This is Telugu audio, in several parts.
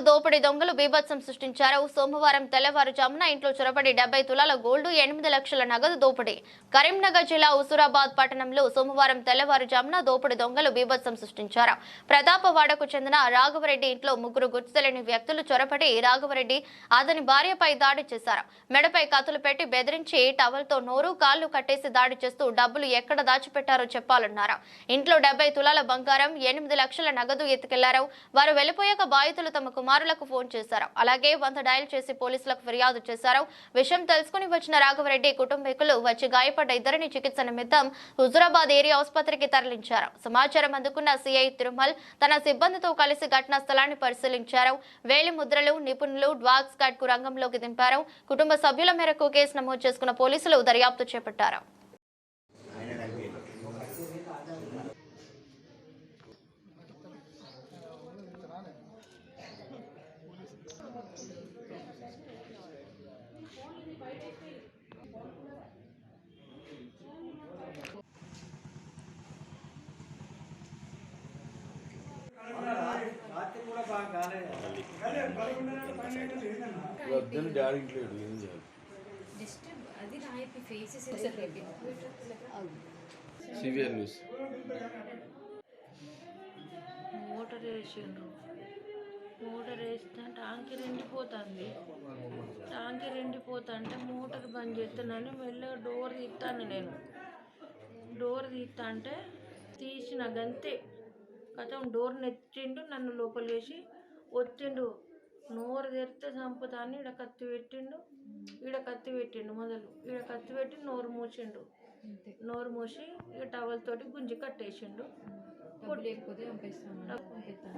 దోపిడీ దొంగలు బీభత్సం సృష్టించారు. సోమవారం తెల్లవారుజామున ఇంట్లో చొరబడి డెబ్బై తులాల గోల్డ్ ఎనిమిది లక్షల నగదు దోపిడీ. కరీంనగర్ జిల్లా హుసూరాబాద్ పట్టణంలో సోమవారం తెల్లవారుజామున దోపిడీ దొంగలు బీభత్సం సృష్టించారు. ప్రతాపవాడకు చెందిన రాఘవరెడ్డి ఇంట్లో ముగ్గురు గుర్తులేని వ్యక్తులు చొరబడి రాఘవరెడ్డి అతని భార్యపై దాడి చేశారు. మెడపై కత్తులు పెట్టి బెదిరించి టవల్తో నోరు కాళ్ళు కట్టేసి దాడి చేస్తూ డబ్బులు ఎక్కడ దాచిపెట్టారో చెప్పాలన్నారు. ఇంట్లో డెబ్బై తులాల బంగారం ఎనిమిది లక్షల నగదు ఎత్తుకెళ్ళారు. వారు వెళ్ళిపోయాక బాధితులు తమకు కుమారులకు ఫోన్ చేశారు. అలాగే వంద డయల్ చేసి పోలీసులకు ఫిర్యాదు చేశారు. విషయం తెలుసుకుని వచ్చిన రాఘవరెడ్డి కుటుంబీకులు వచ్చి గాయపడ్డ ఇద్దరిని చికిత్స నిమిత్తం హుజురాబాద్ ఏరియా ఆసుపత్రికి తరలించారు. సమాచారం అందుకున్న సిఐ తిరుమల్ తన సిబ్బందితో కలిసి ఘటనా స్థలాన్ని పరిశీలించారు. వేలి ముద్రలు నిపుణులు డ్వాగ్ స్కాడ్కు రంగంలోకి దింపారు. కుటుంబ సభ్యుల మేరకు కేసు నమోదు చేసుకున్న పోలీసులు దర్యాప్తు చేపట్టారు. వద్దని డాడీ ఇంట్లో ఏం చేయాలి? CVR news. మోటార్ వేసిండ్రు. మోటార్ వేస్తే టాంకి రెండిపోతుంది. టాంకి రెండిపోతుంటే మోటార్ బంద్ చేస్తానని మెల్లగా డోర్ తీస్తాను నేను. డోర్ తీస్తా అంటే తీసిన గంతే. కథం డోర్ నెచ్చిండు నన్ను లోపల వేసి ఒత్తిండు నోరు తెరిస్తే చంపుతాను ఈడ కత్తి పెట్టిండు. ఈడ కత్తి పెట్టిండు మొదలు. ఈడ కత్తి పెట్టి నోరు మూసిండు. నోరు మూసి ఇక టవల్ తోటి గుంజి కట్టేసిండు.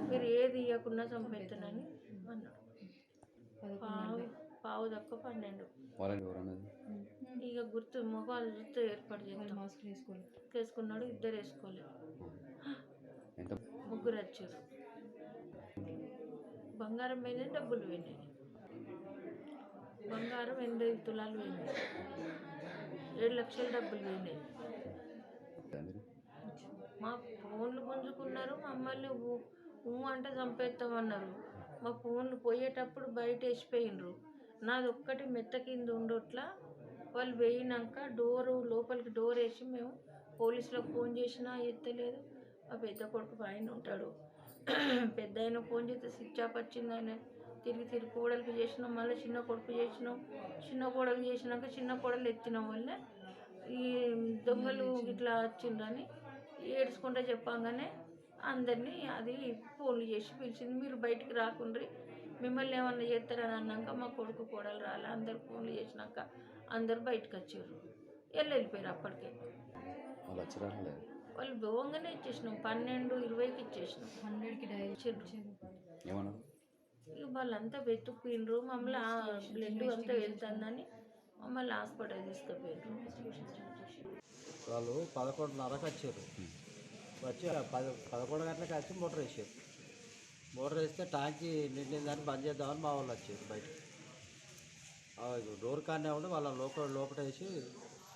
మీరు ఏది ఇవ్వకుండా చంపేస్తానని అన్నాడు. పావు పావు తక్కువ పన్నెండు. ఇక గుర్తు మొగాలు చూస్తే ఏర్పాటు చేస్తాం. వేసుకున్నాడు ఇద్దరు వేసుకోలేదు. ముగ్గురు వచ్చారు. బంగారం పోయినాయి డబ్బులు పోయినాయి. బంగారం ఎనిమిది తులాలు పోయినాయి. ఏడు లక్షల డబ్బులు పోయినాయి. మా ఫోన్లు గుంజుకున్నారు మమ్మల్ని ఊ- ఊ అంటే చంపేస్తామన్నారు. మా ఫోన్లు పోయేటప్పుడు బయట వేసిపోయినరు. నాది ఒక్కటి మెత్త కింద ఉండొట్లా వాళ్ళు పోయినాక డోరు లోపలికి డోర్ వేసి మేము పోలీసులకు ఫోన్ చేసినా ఎత్తలేదు. మా పెద్ద కొడుకు పైన ఉంటాడు. పెద్ద ఆయన ఫోన్ చేస్తే స్విచ్ ఆఫ్ వచ్చింది ఆయన తిరిగి తిరిగి కోడలికి చేసినాం మళ్ళీ చిన్న కొడుకు చేసినాం. చిన్న కోడలు చేసినాక చిన్న కోడలు ఎత్తినాం వల్ల ఈ దొంగలు ఇట్లా వచ్చిండ్రని ఏడ్చుకుంటా చెప్పంగానే అందరినీ అది ఫోన్లు చేసి పిలిచింది మీరు బయటికి రాకుండ్రి మిమ్మల్ని ఏమన్నా చేస్తారని అన్నాక మా కొడుకు కోడలు రాలే. అందరు ఫోన్లు చేసినాక అందరు బయటకు వచ్చారు వెళ్ళి వెళ్ళిపోయారు అప్పటికే వాళ్ళు భోగంగానే ఇచ్చేసినాం. పన్నెండు ఇరవైకి ఇచ్చేసినాం. హండ్రెడ్కి ఏమన్నారు? ఇక వాళ్ళంతా వెతుక్కిండ్రు. మమ్మల్ని బ్లడ్ అంతా వెళ్తుందని మమ్మల్ని హాస్పిటల్ తీసుకుపోయిండ్రు వాళ్ళు పదకొండున్నరకు వచ్చారు. వచ్చి పది పదకొండు గంటలకు వచ్చి మోటార్ వేసారు. మోటార్ వేస్తే ట్యాంకి నిండిందని బంద్ చేద్దామని మా వాళ్ళు వచ్చారు బయటకు. ఆ డోర్ కానే ఉండి వాళ్ళ లోపల లోపల వేసి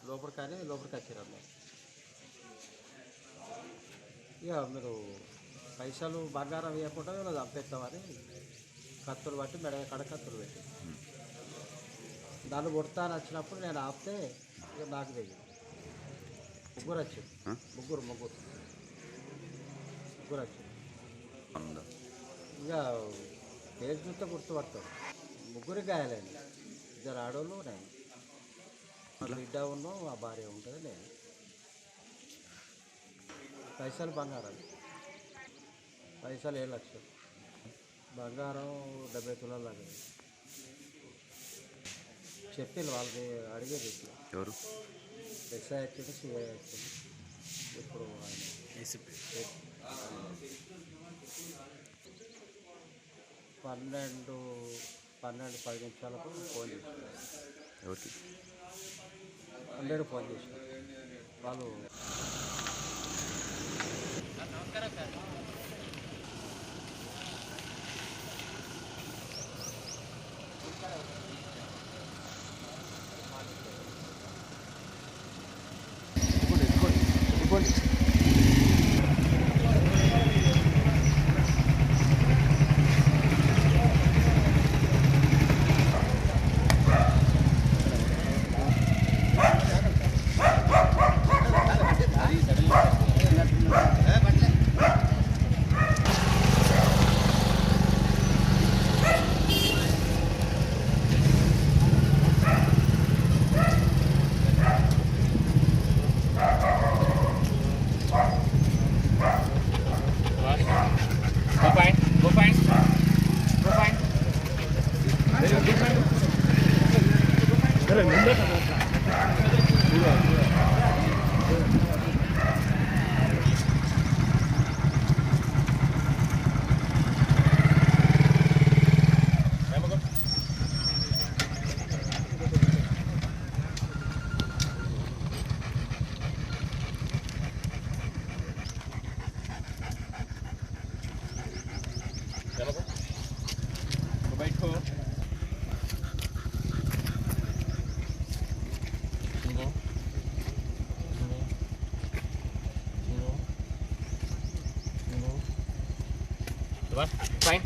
లోపల కానీ లోపలికి వచ్చారు అన్నమాట ఇక మీరు పైసలు బంగారం ఇవ్వకుండా వీళ్ళు చంపేస్తామని కత్తులు పట్టి మెడ కడ కత్తులు పెట్టి. నన్ను కొడతాను వచ్చినప్పుడు నేను ఆపితే ఇక నాకు తెలియదు ముగ్గురు వచ్చారు. ఆ? ముగ్గురు ముగ్గురు. ముగ్గురు వచ్చారు. ఉందా ఇక పేరు చూస్తే గుర్తుపడతాం ముగ్గురు గాయాలండి ఇద్దరు ఆడవాళ్ళు నేను. బిడ్డ ఉన్నాం మా భార్య ఉంటుంది నేను. పైసలు బంగారం. పైసలు ఏడు లక్షలు. బంగారం డెబ్బై తులాలు లాగా చెప్పింది వాళ్ళకి అడిగేది ఇట్లా. ఎవరు? ఎస్ఐ వచ్చిండు సిఐ ఇప్పుడు పన్నెండు పన్నెండు పది నిమిషాలకు ఫోన్ చేశారు ఎవరికి? హండ్రెడ్ ఫోన్ చేశారు వాళ్ళు Fine